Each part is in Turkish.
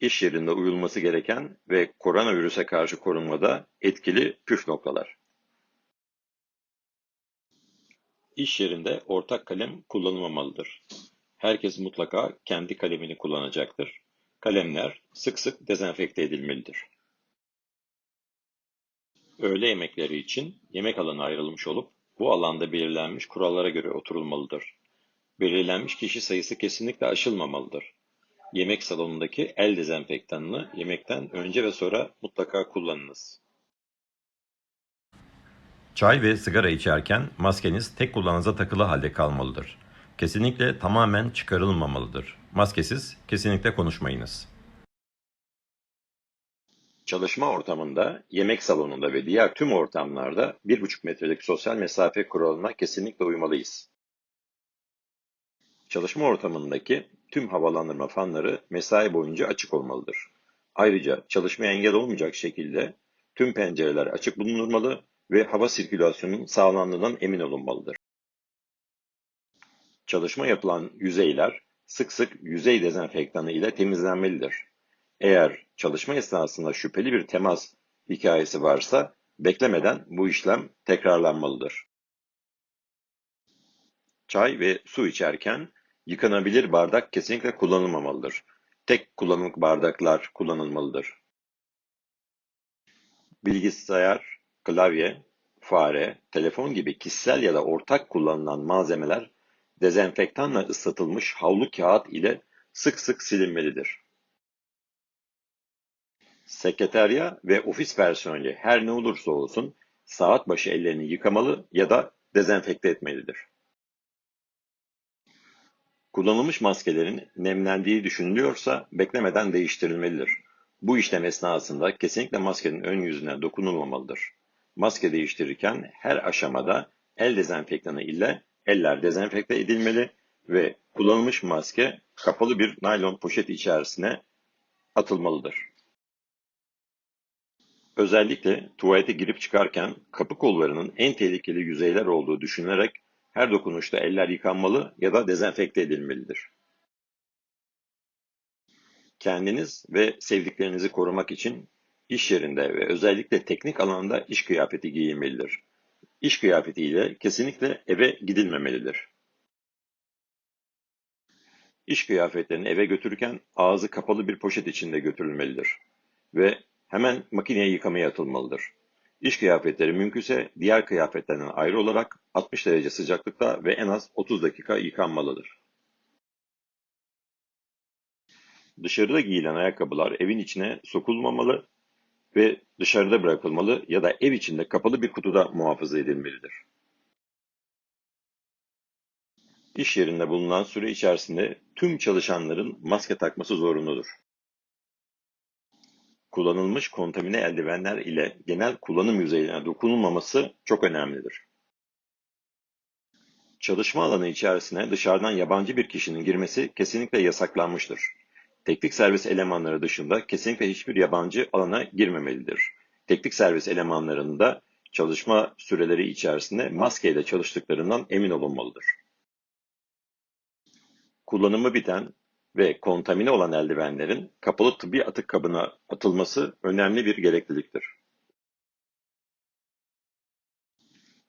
İş yerinde uyulması gereken ve koronavirüse karşı korunmada etkili püf noktalar. İş yerinde ortak kalem kullanılmamalıdır. Herkes mutlaka kendi kalemini kullanacaktır. Kalemler sık sık dezenfekte edilmelidir. Öğle yemekleri için yemek alanı ayrılmış olup bu alanda belirlenmiş kurallara göre oturulmalıdır. Belirlenmiş kişi sayısı kesinlikle aşılmamalıdır. Yemek salonundaki el dezenfektanını yemekten önce ve sonra mutlaka kullanınız. Çay ve sigara içerken maskeniz tek kulağınıza takılı halde kalmalıdır. Kesinlikle tamamen çıkarılmamalıdır. Maskesiz kesinlikle konuşmayınız. Çalışma ortamında, yemek salonunda ve diğer tüm ortamlarda 1,5 metrelik sosyal mesafe kuralına kesinlikle uymalıyız. Çalışma ortamındaki tüm havalandırma fanları mesai boyunca açık olmalıdır. Ayrıca çalışmaya engel olmayacak şekilde tüm pencereler açık bulundurmalı ve hava sirkülasyonunun sağlandığından emin olunmalıdır. Çalışma yapılan yüzeyler sık sık yüzey dezenfektanı ile temizlenmelidir. Eğer çalışma esnasında şüpheli bir temas hikayesi varsa beklemeden bu işlem tekrarlanmalıdır. Çay ve su içerken yıkanabilir bardak kesinlikle kullanılmamalıdır. Tek kullanımlık bardaklar kullanılmalıdır. Bilgisayar, klavye, fare, telefon gibi kişisel ya da ortak kullanılan malzemeler dezenfektanla ıslatılmış havlu kağıt ile sık sık silinmelidir. Sekreterya ve ofis personeli her ne olursa olsun saat başı ellerini yıkamalı ya da dezenfekte etmelidir. Kullanılmış maskelerin nemlendiği düşünülüyorsa beklemeden değiştirilmelidir. Bu işlem esnasında kesinlikle maskenin ön yüzüne dokunulmamalıdır. Maske değiştirirken her aşamada el dezenfektanı ile eller dezenfekte edilmeli ve kullanılmış maske kapalı bir naylon poşet içerisine atılmalıdır. Özellikle tuvalete girip çıkarken kapı kollarının en tehlikeli yüzeyler olduğu düşünülerek her dokunuşta eller yıkanmalı ya da dezenfekte edilmelidir. Kendiniz ve sevdiklerinizi korumak için iş yerinde ve özellikle teknik alanda iş kıyafeti giyilmelidir. İş kıyafetiyle kesinlikle eve gidilmemelidir. İş kıyafetlerini eve götürürken ağzı kapalı bir poşet içinde götürülmelidir ve hemen makineye yıkamaya atılmalıdır. İş kıyafetleri mümkünse diğer kıyafetlerden ayrı olarak 60 derece sıcaklıkta ve en az 30 dakika yıkanmalıdır. Dışarıda giyilen ayakkabılar evin içine sokulmamalı ve dışarıda bırakılmalı ya da ev içinde kapalı bir kutuda muhafaza edilmelidir. İş yerinde bulunan süre içerisinde tüm çalışanların maske takması zorunludur. Kullanılmış kontamine eldivenler ile genel kullanım yüzeyine dokunulmaması çok önemlidir. Çalışma alanı içerisine dışarıdan yabancı bir kişinin girmesi kesinlikle yasaklanmıştır. Teknik servis elemanları dışında kesinlikle hiçbir yabancı alana girmemelidir. Teknik servis elemanlarında çalışma süreleri içerisinde maskeyle çalıştıklarından emin olunmalıdır. Kullanımı biten ve kontamine olan eldivenlerin kapalı tıbbi atık kabına atılması önemli bir gerekliliktir.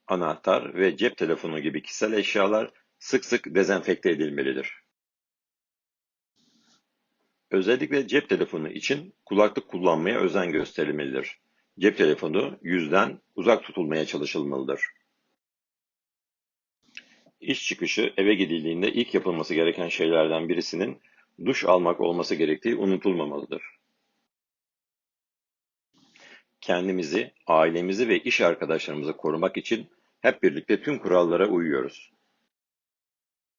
Anahtar ve cep telefonu gibi kişisel eşyalar sık sık dezenfekte edilmelidir. Özellikle cep telefonu için kulaklık kullanmaya özen gösterilmelidir. Cep telefonu yüzden uzak tutulmaya çalışılmalıdır. İş çıkışı eve gidildiğinde ilk yapılması gereken şeylerden birisinin duş almak olması gerektiği unutulmamalıdır. Kendimizi, ailemizi ve iş arkadaşlarımızı korumak için hep birlikte tüm kurallara uyuyoruz.